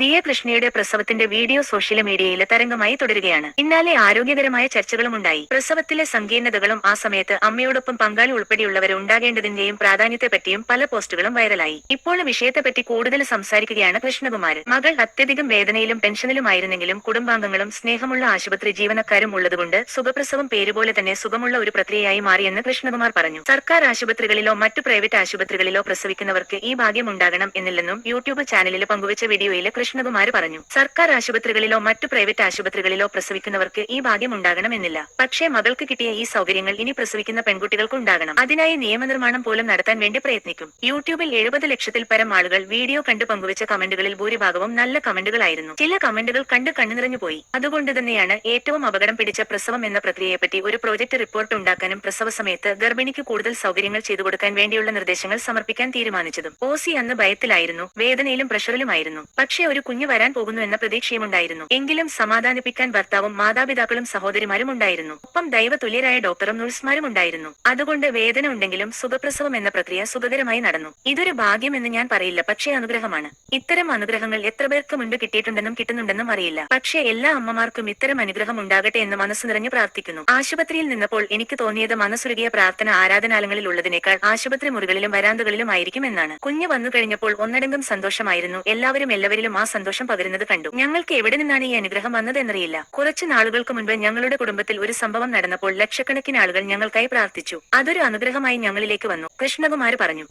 ദിയ കൃഷ്ണയുടെ പ്രസവത്തിന്റെ video social മീഡിയയിൽ തരംഗമായി തുടരുകയാണ്. ഇന്നാലെ ആരോഗ്യകരമായ ചർച്ചകളും ഉണ്ടായി. പ്രസവത്തിലെ സങ്കീർണതകളും ആ സമയത്ത് അമ്മയോടൊപ്പം പങ്കാളി ഉൾപ്പെടെയുള്ളവർ ഉണ്ടാകേണ്ടതിന്റെയും പ്രാധാന്യത്തെപ്പറ്റിയും പല പോസ്റ്റുകളും വൈറലായി. ഇപ്പോൾ വിഷയത്തെപ്പറ്റി കൂടുതൽ സംസാരിക്കുകയാണ് കൃഷ്ണകുമാർ മകൾ അത്യധികം വേദനയിലും ടെൻഷനിലുമായിരുന്നെങ്കിലും കുടുംബാംഗങ്ങളും സ്നേഹമുള്ള ആശുപത്രി ജീവനക്കാരും ഉള്ളതുകൊണ്ട് സുഖപ്രസവം പേരുപോലെ തന്നെ സുഖമുള്ള ഒരു പ്രക്രിയയായി മാറിയെന്ന് കൃഷ്ണകുമാർ പറഞ്ഞു. സർക്കാർ ആശുപത്രികളിലോ മറ്റു പ്രൈവറ്റ് ആശുപത്രികളിലോ പ്രസവിക്കുന്നവർക്ക് ഈ ഭാഗ്യം ഉണ്ടാകണം എന്നില്ലെന്നും യൂട്യൂബ് ചാനലിൽ പങ്കുവച്ച വീഡിയോയിൽ കൃഷ്ണകുമാർ പറഞ്ഞു സർക്കാർ ആശുപത്രികളിലോ മറ്റു പ്രൈവറ്റ് ആശുപത്രികളിലോ പ്രസവിക്കുന്നവർക്ക് ഈ ഭാഗ്യം ഉണ്ടാകണമെന്നില്ല. പക്ഷേ മകൾക്ക് കിട്ടിയ ഈ സൗകര്യങ്ങൾ ഇനി പ്രസവിക്കുന്ന പെൺകുട്ടികൾക്ക് ഉണ്ടാകണം. അതിനായി നിയമനിർമ്മാണം പോലും നടത്താൻ വേണ്ടി പ്രയത്നിക്കും. യൂട്യൂബിൽ എഴുപത് ലക്ഷത്തിൽ പരം ആളുകൾ വീഡിയോ കണ്ട് പങ്കുവച്ച കമന്റുകളിൽ ഭൂരിഭാഗവും നല്ല കമന്റുകളായിരുന്നു. ചില കമന്റുകൾ കണ്ട് കണ്ണുനിറഞ്ഞു പോയി. അതുകൊണ്ട് തന്നെയാണ് ഏറ്റവും അപകടം പിടിച്ച പ്രസവം എന്ന പ്രക്രിയയെപ്പറ്റി ഒരു പ്രോജക്ട് റിപ്പോർട്ട് ഉണ്ടാക്കാനും പ്രസവ സമയത്ത് ഗർഭിണിക്ക് കൂടുതൽ സൗകര്യങ്ങൾ ചെയ്തു കൊടുക്കാൻ വേണ്ടിയുള്ള നിർദ്ദേശങ്ങൾ സമർപ്പിക്കാൻ തീരുമാനിച്ചതും. ഓസി അന്ന് ഭയത്തിലായിരുന്നു വേദനയിലും പ്രഷറിലുമായിരുന്നു. പക്ഷേ ഒരു കുഞ്ഞ് വരാൻ പോകുന്നു എന്ന പ്രതീക്ഷയുമുണ്ടായിരുന്നു. എങ്കിലും സമാധാനിപ്പിക്കാൻ ഭർത്താവും മാതാപിതാക്കളും സഹോദരിമാരും ഉണ്ടായിരുന്നു. ഒപ്പം ദൈവതുല്യരായ ഡോക്ടറും നഴ്സുമാരും ഉണ്ടായിരുന്നു. അതുകൊണ്ട് വേദന ഉണ്ടെങ്കിലും സുഖപ്രസവം എന്ന പ്രക്രിയ സുഖകരമായി നടന്നു. ഇതൊരു ഭാഗ്യം എന്ന് ഞാൻ പറയില്ല പക്ഷേ അനുഗ്രഹമാണ്. ഇത്തരം അനുഗ്രഹങ്ങൾ എത്ര പേർക്ക് മുൻപ് കിട്ടിയിട്ടുണ്ടെന്നും കിട്ടുന്നുണ്ടെന്നും അറിയില്ല. പക്ഷേ എല്ലാ അമ്മമാർക്കും ഇത്തരം അനുഗ്രഹം ഉണ്ടാകട്ടെ എന്ന് മനസ്സ് നിറഞ്ഞു പ്രാർത്ഥിക്കുന്നു. ആശുപത്രിയിൽ നിന്നപ്പോൾ എനിക്ക് തോന്നിയത് മനസ്സുരുകിയ പ്രാർത്ഥന ആരാധനാലയങ്ങളിൽ ഉള്ളതിനേക്കാൾ ആശുപത്രി മുറികളിലും വരാന്തകളിലും ആയിരിക്കും എന്നാണ് കുഞ്ഞ് വന്നു കഴിഞ്ഞപ്പോൾ ഒന്നടങ്കം സന്തോഷമായിരുന്നു. എല്ലാവരും എല്ലാവരിലും ആ സന്തോഷം പകരുന്നത് കണ്ടു. ഞങ്ങൾക്ക് എവിടെ നിന്നാണ് ഈ അനുഗ്രഹം വന്നതെന്നറിയില്ല. കുറച്ചു നാളുകൾക്ക് മുൻപ് ഞങ്ങളുടെ കുടുംബത്തിൽ ഒരു സംഭവം നടന്നപ്പോൾ ലക്ഷക്കണക്കിന് ആളുകൾ ഞങ്ങൾക്കായി പ്രാർത്ഥിച്ചു. അതൊരു അനുഗ്രഹമായി ഞങ്ങളിലേക്ക് വന്നു. കൃഷ്ണകുമാർ പറഞ്ഞു